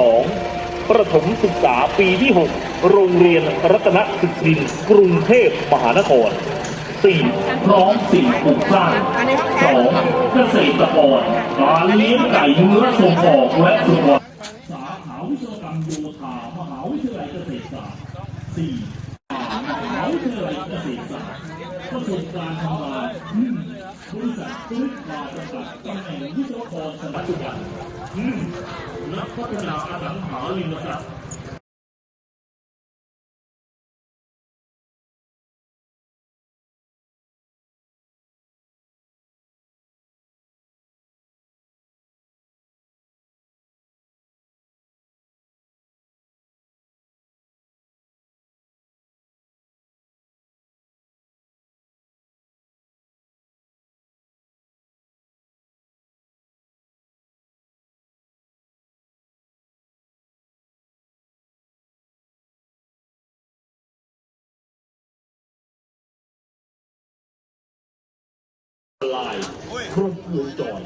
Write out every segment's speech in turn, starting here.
2 ประถมศึกษาปีที่ 6 โรงเรียนรัตนศึกดิน กรุงเทพมหานคร 4. พร้อมสิ่งปลูกสร้าง 2. เกษตรกรกาเลี้ยงไก่เนื้อส่งออกและสุขภาพสาขาวิศวกรรมโยธามหาวิทยาลัยเกษตรศาสตร์ 4. มหาวิทยาลัยเกษตรศาสตร์ประสบการณ์ทำงานหนึ่งบริษัทธุรกิจจำกัดตำแหน่งวิศวกรสมัยปัจจุบัน หนึ่งนักพัฒนาอสังหาริมทรัพย์ ไลน์ครบวงจร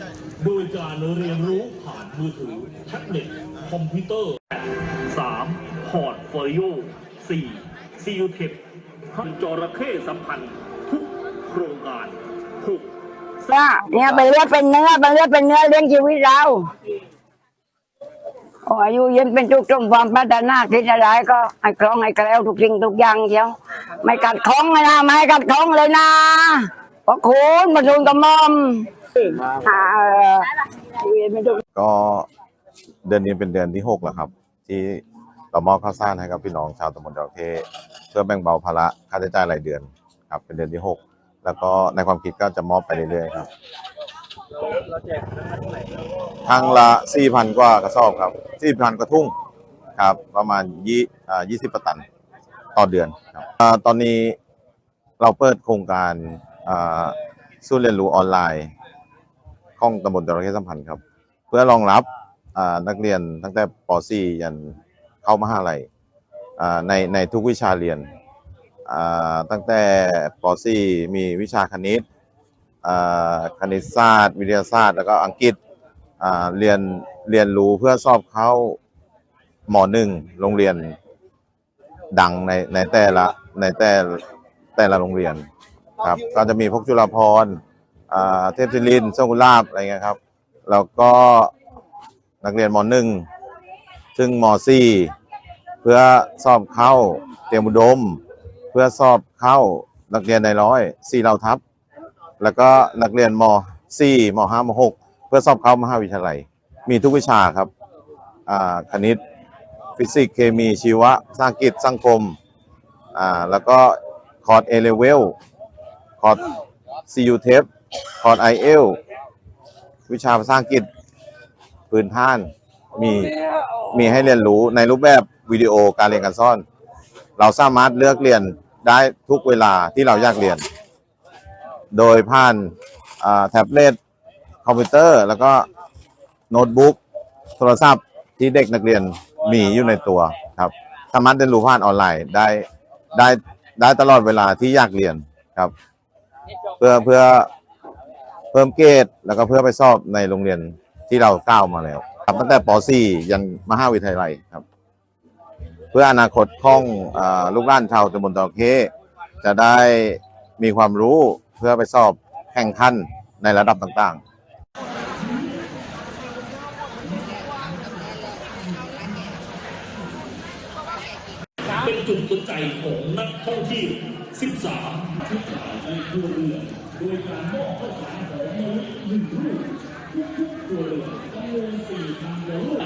โดยการเรียนรู้ผ่านมือถือแท็บเล็ตคอมพิวเตอร์ 3. พอร์ตโฟลิโอ 4. ซีลเทคท่านจระเข้สัมพันธ์ทุกโครงการ 6. ว่าเนี่ยเป็นเลือดเป็นเนื้อเป็นเลือดเป็นเนื้อเลี้ยงชีวิตเราโอ้อายุยืนเป็นทุกจมความพัฒนาคิดอะไรก็ให้คล่องให้แคล้วทุกสิ่งทุกอย่างเชียวไม่กัดของเลยนะไม่กัดของเลยนะ พราะคุณมาทูลกระหม่อมอ่าเออชีวิตเป็นทุกข์ก็เดือนนี้เป็นเดือนที่หกแล้วครับ ที่เรามอบข้าวสารให้กับพี่น้องชาวตำบลจระเข้เพื่อแบ่งเบาภาระค่าใช้จ่ายรายเดือนครับ เป็นเดือนที่หกแล้วก็ในความคิดก็จะมอบไปเรื่อยๆครับครั้งละสี่พันกว่ากระสอบครับสี่พันกระทุ่งครับ ประมาณยี่อ่ายี่สิบตันต่อเดือนครับอ่าตอนนี้เราเปิดโครงการอ่า ศูนย์เรียนรู้ออนไลน์ของตำบลจระเข้สัมพันธ์ครับ เพื่อรองรับนักเรียนตั้งแต่ป .4 ยันเข้ามหาลัยในในทุกวิชาเรียนตั้งแต่ป .4 มีวิชาคณิตคณิตศาสตร์ วิทยาศาสตร์ แล้วก็อังกฤษเรียนเรียนรู้เพื่อสอบเข้ามหนึ่งโรงเรียนดังในในแต่ละในแต่แต่ละโรงเรียน ครับก็จะมีพวกจุฬาภรณ์อ่าเทพศิรินทร์โชคกุลาบอะไรเงี้ยครับ แล้วก็นักเรียนมหนึ่งซึ่งมสี่เพื่อสอบเข้าเตรียมอุดม เพื่อสอบเข้านักเรียนในร้อยสี่เหล่าทัพแล้วก็นักเรียนมสี่มห้ามหกเพื่อสอบเข้ามหาวิทยาลัย มีทุกวิชาครับอ่าคณิต ฟิสิกส์เคมีชีวะภาษาอังกฤษสังคมอ่าแล้วก็คอร์สเอเลเวลค อร์สซียูเทปคอร์ดไอเอลวิชาภาษาอังกฤษพื้นฐาน มีมีให้เรียนรู้ในรูปแบบวิดีโอการเรียนการสอน เราสามารถเลือกเรียนได้ทุกเวลาที่เราอยากเรียน โดยผ่านอ่าแท็บเล็ตคอมพิวเตอร์ แล้วก็โน้ตบุ๊กโทรศัพท์ที่เด็กนักเรียนมีอยู่ในตัวครับ สามารถเรียนรู้ผ่านออนไลน์ได้ได้ได้ตลอดเวลาที่อยากเรียนครับ เพื่อเพื่อเพิ่มเกรดแล้วก็เพื่อไปสอบในโรงเรียนที่เราก้าวมาแล้วครับตั้งแต่ป .4 ยันมหาวิทยาลัยครับ เพื่ออนาคตของอลูกหลานชาวตำบลตะเคจะได้มีความรู้เพื่อไปสอบแข่งขันในระดับต่างๆเป็นจุดสนใจของนักท่องเที่ยว 13 ในครัวเรือนโดยการมอบข้าวสารหอมมะลิหนึ่งลูกทุกๆครัวเรือนจำนวนสี่พันกว่าลูก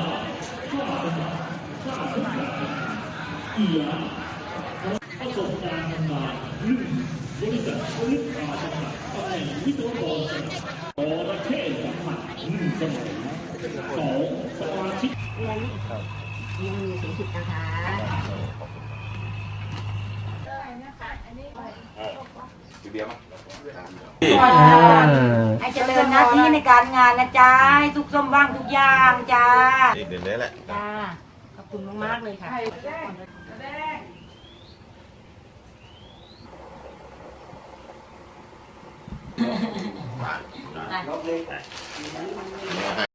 ค่าสมัครค่าทุกอย่างอียาประสบการณ์ทำงานหนึ่งบริษัทผลิตอาจำหนักตำแหน่งวิศวกรจำหนักจระเข้สัมผัสหนึ่งสมัยสองสมาชิกยังมีสีสิบนะคะก็นะคะอันนี้ ให้เจริญหน้าที่ในการงานนะจ๊ะให้สุขสมหวังทุกอย่างจ้าอีกเดือนนี้แหละจ้าขอบคุณมากๆเลยค่ะ